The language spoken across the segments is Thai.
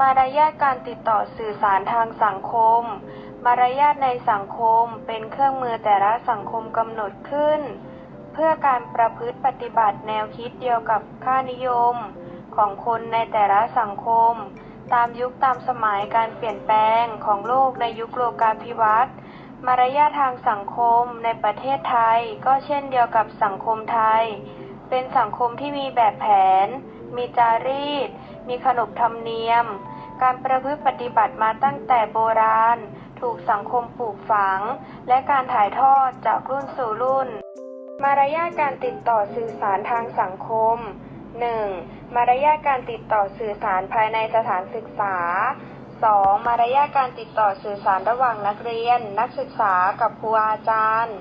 มารยาทการติดต่อสื่อสารทางสังคม มารยาทในสังคมเป็นเครื่องมือแต่ละสังคมกำหนดขึ้น เพื่อการประพฤติปฏิบัติแนวคิดเดียวกับค่านิยม ของคนในแต่ละสังคม ตามยุคตามสมัยการเปลี่ยนแปลงของโลกในยุคโลกาภิวัตน์มารยาททางสังคมในประเทศไทยก็เช่นเดียวกับสังคมไทย เป็นสังคมที่มีแบบแผน มีจารีต มีขนบธรรมเนียม การประพฤติปฏิบัติมาตั้งแต่โบราณ ถูกสังคมปลูกฝัง และการถ่ายทอดจากรุ่นสู่รุ่น มารยาทการติดต่อสื่อสารทางสังคม 1. มารยาทการติดต่อสื่อสารภายในสถานศึกษา 2. มารยาทการติดต่อสื่อสารระหว่างนักเรียน นักศึกษากับครูอาจารย์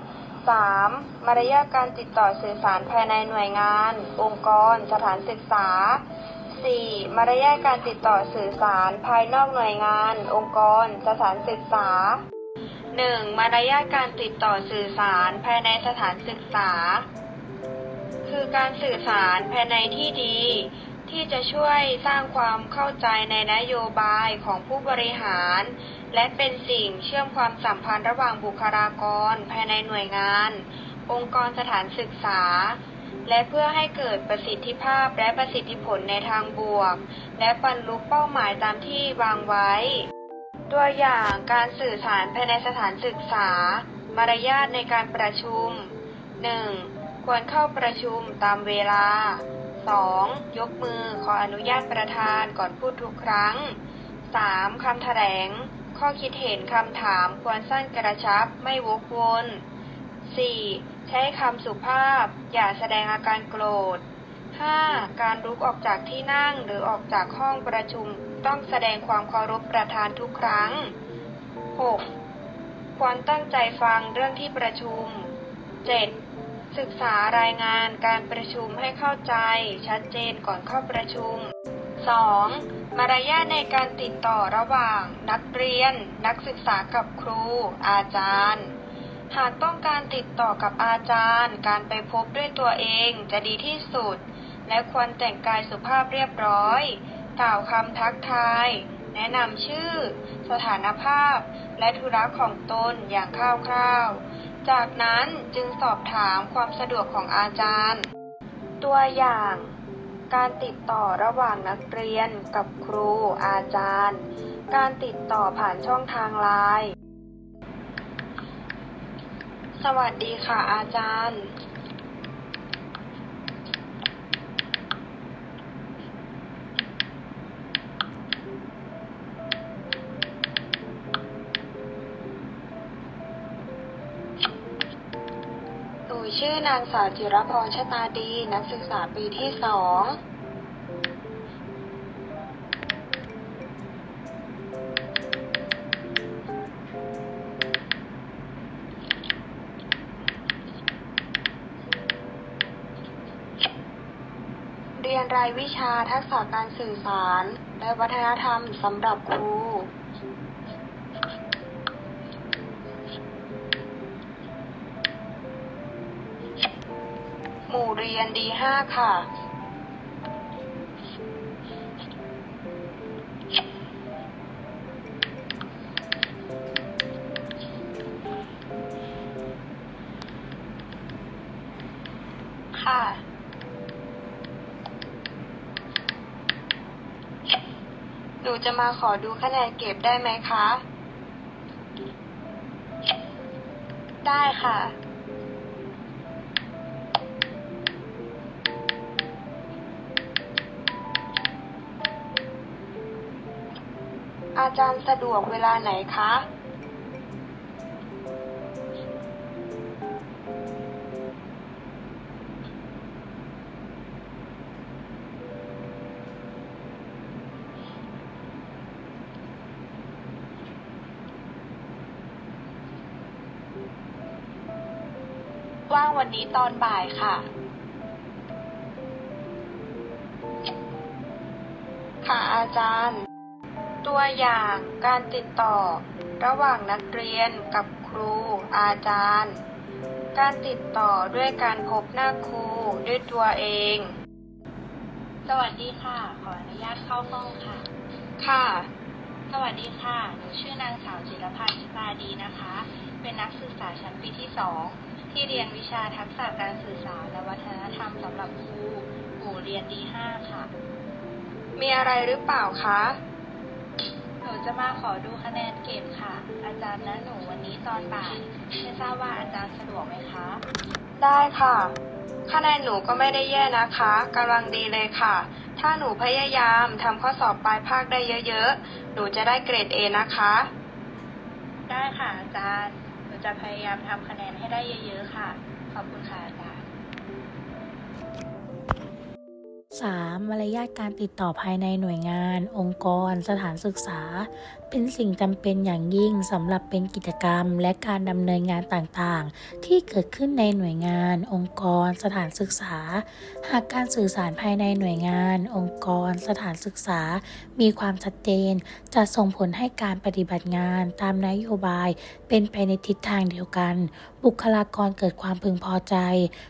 3. มารยาทการติดต่อสื่อสารภายในหน่วยงาน องค์กร สถานศึกษา 4. มารยาทการติดต่อสื่อสารภายนอกหน่วยงาน องค์กร สถานศึกษา 1. มารยาทการติดต่อสื่อสารภายในสถานศึกษา คือการสื่อสารภายในที่ดี ที่จะช่วยสร้างความเข้าใจในนโยบายของผู้บริหาร และเป็นสิ่งเชื่อมความสัมพันธ์ระหว่างบุคลากรภายในหน่วยงาน องค์กรสถานศึกษา และเพื่อให้เกิดประสิทธิภาพและประสิทธิผลในทางบวก และบรรลุเป้าหมายตามที่วางไว้ ตัวอย่างการสื่อสารภายในสถานศึกษา มารยาทในการประชุม 1. ควรเข้าประชุมตามเวลา 2. ยกมือขออนุญาตประธานก่อนพูดทุกครั้ง 3. คำแถลง ข้อคิดเห็นคำถามควรสั้นกระชับ ไม่วกวน 4. ใช้คำสุภาพ อย่าแสดงอาการโกรธ 5. การลุกออกจากที่นั่งหรือออกจากห้องประชุม ต้องแสดงความเคารพประธานทุกครั้ง 6. ควรตั้งใจฟังเรื่องที่ประชุม 7. ศึกษารายงานการประชุมให้เข้าใจชัดเจนก่อนเข้าประชุม 2. มารยาทในการติดต่อระหว่างนักเรียน นักศึกษากับครู อาจารย์ หากต้องการติดต่อกับอาจารย์ การไปพบด้วยตัวเองจะดีที่สุด และควรแต่งกายสุภาพเรียบร้อย กล่าวคำทักทาย แนะนำชื่อ สถานภาพ และธุระของตนอย่างคร่าวๆ จากนั้นจึงสอบถามความสะดวกของอาจารย์ ตัวอย่าง การติดต่อระหว่างนักเรียนกับครูอาจารย์ การติดต่อผ่านช่องทางไลน์ สวัสดีค่ะอาจารย์ นางสาวจิรพรชะตาดี นักศึกษาปีที่สองเรียนรายวิชาทักษะการสื่อสาร และวัฒนธรรมสำหรับครู เรียนดีห้าค่ะ ค่ะหนูจะมาขอดูคะแนนเก็บได้ไหมคะ ได้ค่ะ อาจารย์สะดวกเวลาไหนคะ ว่างวันนี้ตอนบ่ายค่ะค่ะอาจารย์ ตัวอย่างการติดต่อ ระหว่างนักเรียนกับครูอาจารย์ การติดต่อด้วยการพบหน้าครูด้วยตัวเอง สวัสดีค่ะ ขออนุญาตเข้าห้องค่ะ ค่ะ สวัสดีค่ะ หนูชื่อนางสาวจิรพันธ์ชิตาดีนะคะ เป็นนักศึกษาชั้นปีที่สองที่เรียนวิชาทักษะการสื่อสารและวัฒนธรรมสำหรับครูหมู่เรียนดีห้าค่ะ มีอะไรหรือเปล่าคะห นูจะมาขอดูคะแนนเก็บค่ะ อาจารย์และหนูวันนี้ตอนบ่ายไม่ทราบว่าอาจารย์สะดวกไหมคะ ได้ค่ะ คะแนนหนูก็ไม่ได้แย่นะคะกำลังดีเลยค่ะ ถ้าหนูพยายามทำข้อสอบปลายภาคได้เยอะๆ หนูจะได้เกรด A นะคะ ได้ค่ะอาจารย์ หนูจะพยายามทำคะแนนให้ได้เยอะ ๆ ค่ะ ขอบคุณค่ะ 3. มารยาทการติดต่อภายในหน่วยงาน องค์กร สถานศึกษา เป็นสิ่งจำเป็นอย่างยิ่งสำหรับเป็นกิจกรรม และการดำเนินงานต่างๆ ที่เกิดขึ้นในหน่วยงาน องค์กร สถานศึกษา หากการสื่อสารภายในหน่วยงาน องค์กร สถานศึกษา มีความชัดเจน จะส่งผลให้การปฏิบัติงานตามนโยบาย เป็นไปในทิศทางเดียวกัน บุคลากรเกิดความพึงพอใจ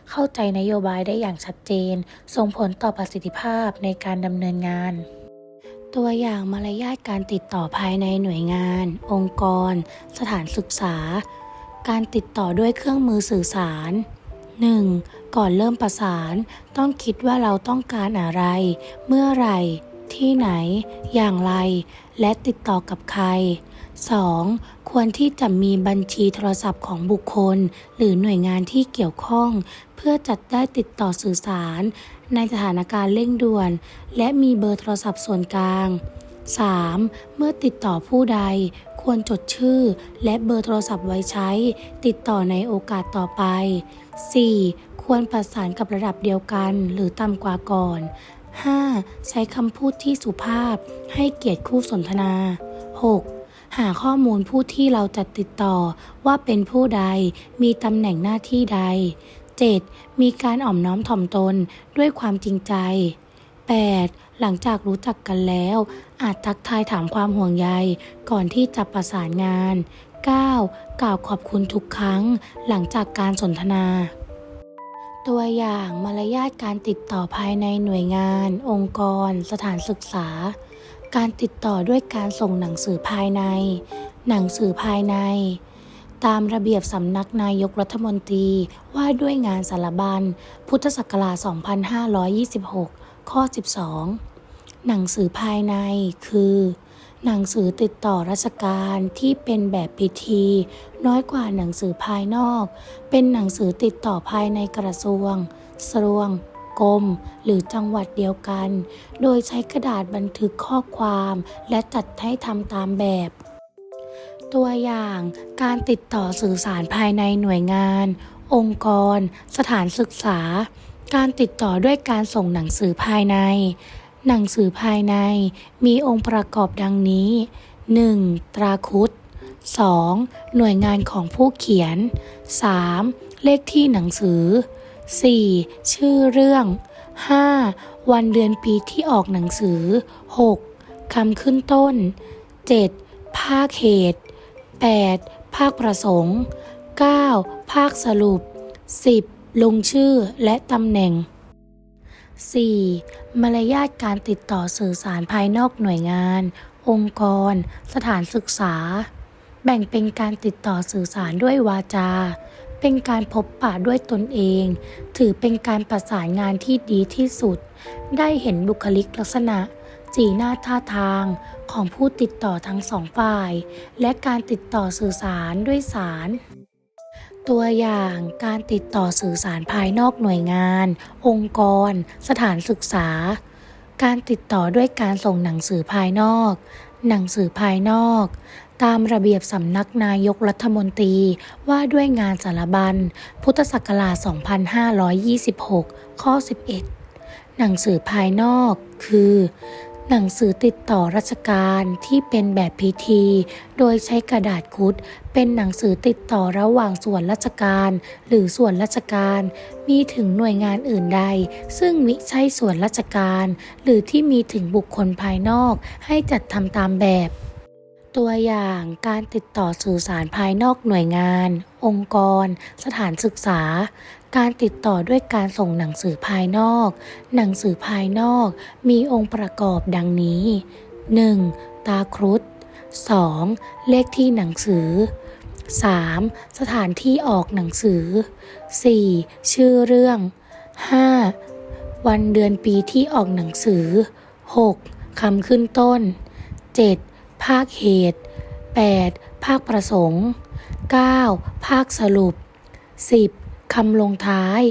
เข้าใจนโยบายได้อย่างชัดเจน ส่งผลต่อประสิทธิภาพในการดำเนินงาน ตัวอย่างมารยาทการติดต่อภายในหน่วยงาน องค์กร สถานศึกษา การติดต่อด้วยเครื่องมือสื่อสาร 1. ก่อนเริ่มประสาน ต้องคิดว่าเราต้องการอะไร เมื่อไหร่ที่ไหน อย่างไร และติดต่อกับใคร 2. ควรที่จะมีบัญชีโทรศัพท์ของบุคคล หรือหน่วยงานที่เกี่ยวข้อง เพื่อจัดได้ติดต่อสื่อสาร ในสถานการณ์เร่งด่วน และมีเบอร์โทรศัพท์ส่วนกลาง 3. เมื่อติดต่อผู้ใด ควรจดชื่อ และเบอร์โทรศัพท์ไว้ใช้ ติดต่อในโอกาสต่อไป 4. ควรประสานกับระดับเดียวกันหรือต่ำกว่าก่อน 5. ใช้คำพูดที่สุภาพ ให้เกียรติคู่สนทนา 6. หาข้อมูลผู้ที่เราจะติดต่อว่าเป็นผู้ใด มีตำแหน่งหน้าที่ใด 7. มีการอ่อมน้อมถ่อมตนด้วยความจริงใจ 8. หลังจากรู้จักกันแล้ว อาจทักทายถามความห่วงใย ก่อนที่จะประสานงาน 9. กล่าวขอบคุณทุกครั้ง หลังจากการสนทนา ตัวอย่างมารยาทการติดต่อภายในหน่วยงาน องค์กร สถานศึกษา การติดต่อด้วยการส่งหนังสือภายใน หนังสือภายใน ตามระเบียบสำนักนายกรัฐมนตรีว่าด้วยงานสารบัญพุทธศักราช 2526 ข้อ 12 หนังสือภายในคือ หนังสือติดต่อราชการที่เป็นแบบพิธี น้อยกว่าหนังสือภายนอก เป็นหนังสือติดต่อภายในกระทรวงสรวงกรมหรือจังหวัดเดียวกัน โดยใช้กระดาษบันทึกข้อความและจัดให้ทำตามแบบ ตัวอย่างการติดต่อสื่อสารภายในหน่วยงาน องค์กร สถานศึกษา การติดต่อด้วยการส่งหนังสือภายใน หนังสือภายในมีองค์ประกอบดังนี้ 1. ตราคุด 2. หน่วยงานของผู้เขียน 3. เลขที่หนังสือ 4. ชื่อเรื่อง 5. วันเดือนปีที่ออกหนังสือ 6. คำขึ้นต้น 7. ภาคเหตุ 8. ภาคประสงค์ 9. ภาคสรุป 10. ลงชื่อและตำแหน่ง 4. มารยาทการติดต่อสื่อสารภายนอกหน่วยงาน องค์กร สถานศึกษา แบ่งเป็นการติดต่อสื่อสารด้วยวาจา เป็นการพบปะด้วยตนเอง ถือเป็นการประสานงานที่ดีที่สุด ได้เห็นบุคลิกลักษณะ สีหน้าท่าทางของผู้ติดต่อทั้งสองฝ่าย และการติดต่อสื่อสารด้วยสาร ตัวอย่างการติดต่อสื่อสารภายนอกหน่วยงาน องค์กร สถานศึกษา การติดต่อด้วยการส่งหนังสือภายนอก หนังสือภายนอก ตามระเบียบสำนักนายกรัฐมนตรีว่าด้วยงานสารบัญ พุทธศักราช 2526 ข้อ 11 หนังสือภายนอกคือ หนังสือติดต่อราชการที่เป็นแบบพิธี โดยใช้กระดาษคุด เป็นหนังสือติดต่อระหว่างส่วนราชการ หรือส่วนราชการ มีถึงหน่วยงานอื่นใด ซึ่งมิใช่ส่วนราชการ หรือที่มีถึงบุคคลภายนอกให้จัดทำตามแบบ ตัวอย่างการติดต่อสื่อสารภายนอกหน่วยงาน องค์กร สถานศึกษา การติดต่อด้วยการส่งหนังสือภายนอก หนังสือภายนอก มีองค์ประกอบดังนี้ 1. ตาครุฑ 2. เลขที่หนังสือ 3. สถานที่ออกหนังสือ 4. ชื่อเรื่อง 5. วันเดือนปีที่ออกหนังสือ 6. คำขึ้นต้น 7. ภาคเหตุ 8. ภาคประสงค์ 9. ภาคสรุป 10. คำลงท้าย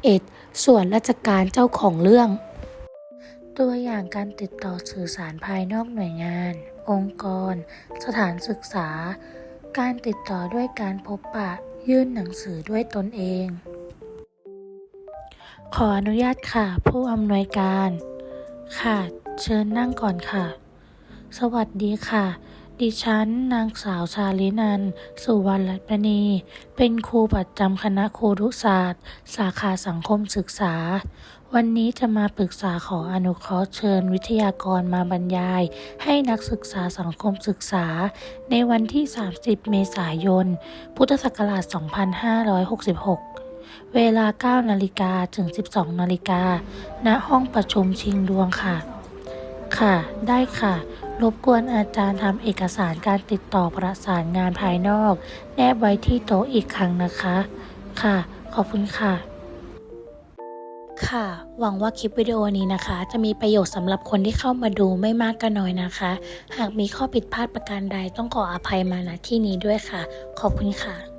11. ส่วนราชการเจ้าของเรื่อง ตัวอย่างการติดต่อสื่อสารภายนอกหน่วยงาน องค์กร สถานศึกษา การติดต่อด้วยการพบปะ ยื่นหนังสือด้วยตนเอง ขออนุญาตค่ะ ผู้อำนวยการ ค่ะ เชิญนั่งก่อนค่ะ สวัสดีค่ะ ดิฉัน นางสาวชาลินัน สุวรรณรัตนี เป็นครูประจำคณะครุศาสตร์ สาขาสังคมศึกษา วันนี้จะมาปรึกษาขออนุเคราะห์เชิญวิทยากรมาบรรยาย ให้นักศึกษาสังคมศึกษา ในวันที่ 30 เมษายน พุทธศักราช 2566เวลา 9 นาฬิกาถึง 12 นาฬิกา ณ ห้องประชุมชิงดวงค่ะ ค่ะ ได้ค่ะ รบกวนอาจารย์ทำเอกสารการติดต่อประสานงานภายนอก แนบไว้ที่โต๊ะอีกครั้งนะคะ ค่ะ ขอบคุณค่ะ ค่ะ หวังว่าคลิปวิดีโอนี้นะคะ จะมีประโยชน์สำหรับคนที่เข้ามาดูไม่มากก็น้อยนะคะ หากมีข้อผิดพลาดประการใดต้องขออภัยมาณที่นี้ด้วยค่ะ ขอบคุณค่ะ